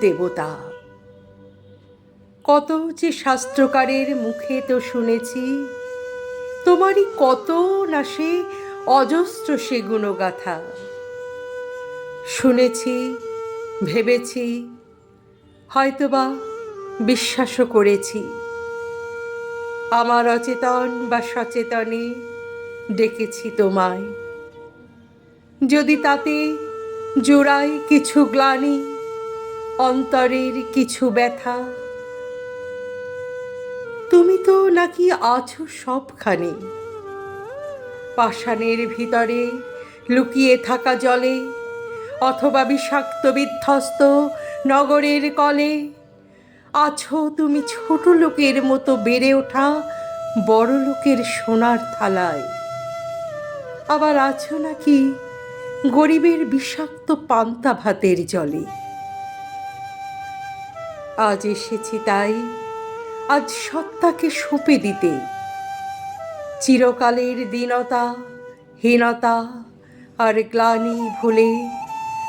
দেবতা। কত যে শাস্ত্রকারের মুখে তো শুনেছি, তোমারই কত না সে অজস্র সে গুণগাথা। শুনেছি, ভেবেছি, হয়তোবা বিশ্বাসও করেছি। আমার অচেতন বা সচেতনে ডেকেছি তোমায়। যদি তাতে জোড়ায় কিছু গ্লানি অন্তরের কিছু ব্যথা। তুমি তো নাকি আছো সবখানে। পাষাণের ভিতরে লুকিয়ে থাকা জলে অথবা বিষাক্ত বিধ্বস্ত নগরের কলে, আছো তুমি ছোট লোকের মতো বেড়ে ওঠা বড় লোকের সোনার থালায়। আবার আছো নাকি গরিবের বিষাক্ত পান্তা ভাতের জলে। আজ এসেছি তাই। আজ সত্তাকে সঁপে দিতে। চিরকালের দীনতা, হীনতা আর গ্লানি ভুলে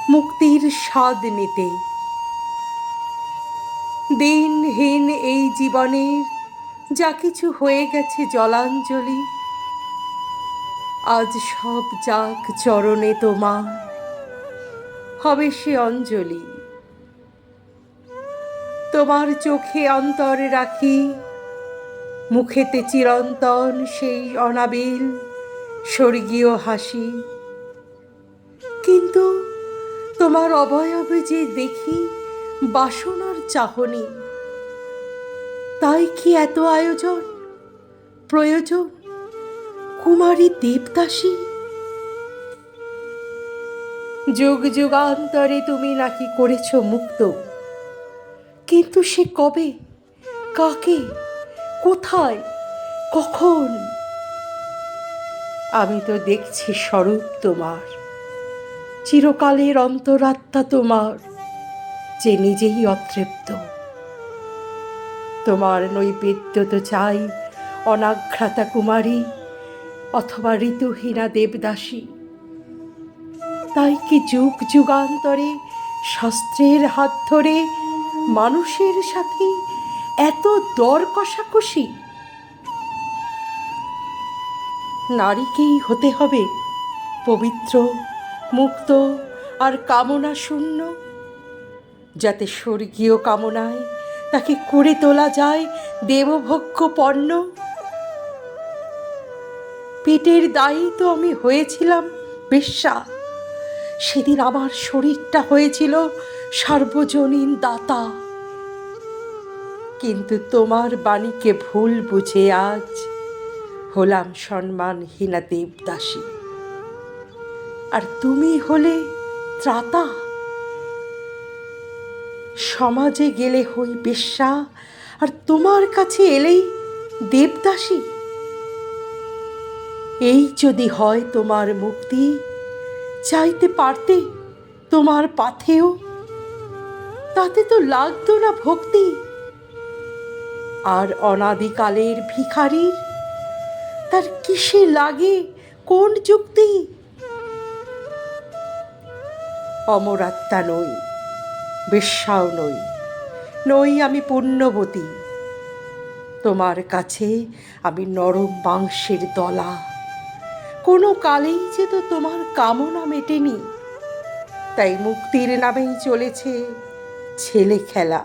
মুক্তির স্বাদ নিতে। দিনহীন এই জীবনের যা কিছু হয়ে গেছে জলাঞ্জলি, আজ সব যাক চরণে তোমার, হবে সে অঞ্জলি। তোমার চোখে অন্তরে রাখি। মুখেতে চিরন্তন সেই অনাবিল, স্বর্গীয় হাসি। কিন্তু তোমার অবয়বে যে দেখি বাসনার চাহনি, তাই কি এত আয়োজন? প্রয়োজন কুমারী দেবদাসী? যুগ যুগান্তরে তুমি নাকি করেছ মুক্ত কিন্তু সে কবে? কাকে? কোথায়? কখন? আমি তো দেখছি স্বরূপ তোমার। চিরকালের অন্তরাত্মা তোমার, যে নিজেই অতৃপ্ত। তোমার নৈবেদ্য তো চাই, অনাঘ্রাতা কুমারী অথবা ঋতুহীনা দেবদাসী। তাই কি যুগ যুগান্তরে শাস্ত্রের হাত ধরে মানুষের সাথে এত দর কষাকষি। নারীকেই হতে হবে পবিত্র, মুক্ত আর কামনা শূন্য যাতে স্বর্গীয় কামনায় তাকে করে তোলা যায় দেবভোগ্য পণ্য। পেটের দায়ী তো আমি হয়েছিলাম বেশ্যা। সেদিন আমার শরীরটা হয়েছিল সার্বজনীন দাতা। কিন্তু তোমার বাণীকে ভুল বুঝে আজ হলাম সম্মানহীনা দেবদাসী। আর তুমি হলে ত্রাতা। সমাজে গেলে হই বেশ্যা আর তোমার কাছে এলেই দেবদাসী। এই যদি হয় তোমার মুক্তি, চাইতে পারতে তোমার পাথেও তাতে তো লাগতো না ভক্তি। আর অনাদিকালের ভিখারির? তার কিসে লাগে? কোন যুক্তি? অমরাত্মা নই বেশ্যাও নই নই আমি পুণ্যবতী। তোমার কাছে আমি নরম মাংসের দলা। কোনো কালেই যে তো তোমার কামনা মেটেনি। তাই মুক্তির নামেই চলেছে ছেলে খেলা।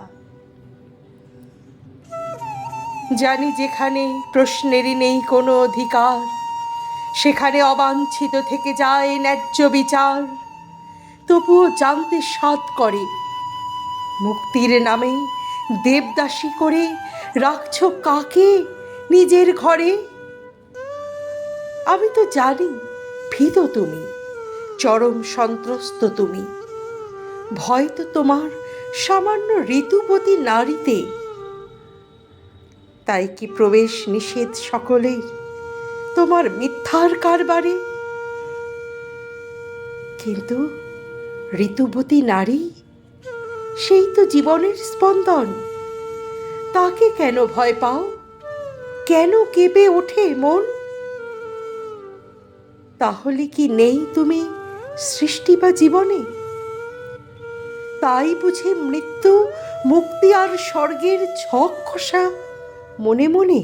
জানি যেখানে প্রশ্নেরই নেই কোনো অধিকার, সেখানে অবাঞ্ছিত থেকে যায় ন্যায্য বিচার। তবুও জানতে সাধ করে। মুক্তির নামে দেবদাসী করে রাখছ কাকে নিজের ঘরে? আমি তো জানি ভীত তুমি, চরম সন্ত্রস্ত তুমি। ভয় তো তোমার সামান্য ঋতুপতি নারীতে। তাই কি প্রবেশ নিষেধ সকলের তোমার মিথ্যার কারবারে? কিন্তু ঋতুবতী নারী? সেই তো জীবনের স্পন্দন। তাকে কেন ভয় পাও? কেন কেঁপে ওঠে মন? তাহলে কি নেই তুমি সৃষ্টি বা জীবনে? তাই বুঝে মৃত্যু, মুক্তি আর স্বর্গের ছক খসা? মনে মনে?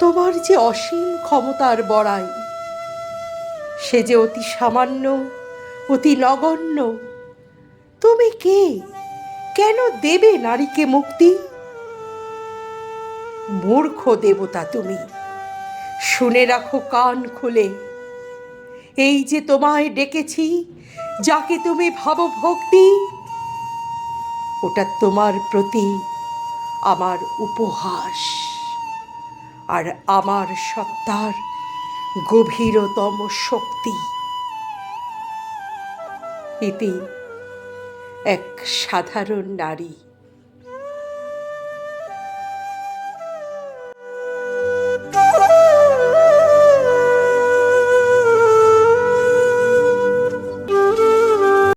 তোমার যে অসীম ক্ষমতার বড়াই, সে যে অতি সামান্য, অতি নগণ্য, তুমি কে? কেন দেবে নারীকে মুক্তি? মূর্খ দেবতা তুমি, শুনে রাখো কান খুলে। এই যে তোমায় ডেকেছি যাকে তুমি ভাবো ভক্তি, ওটা তোমার প্রতি আমার উপহাস। আর আমার সত্তার গভীরতম শক্তি। ইতি এক সাধারণ নারী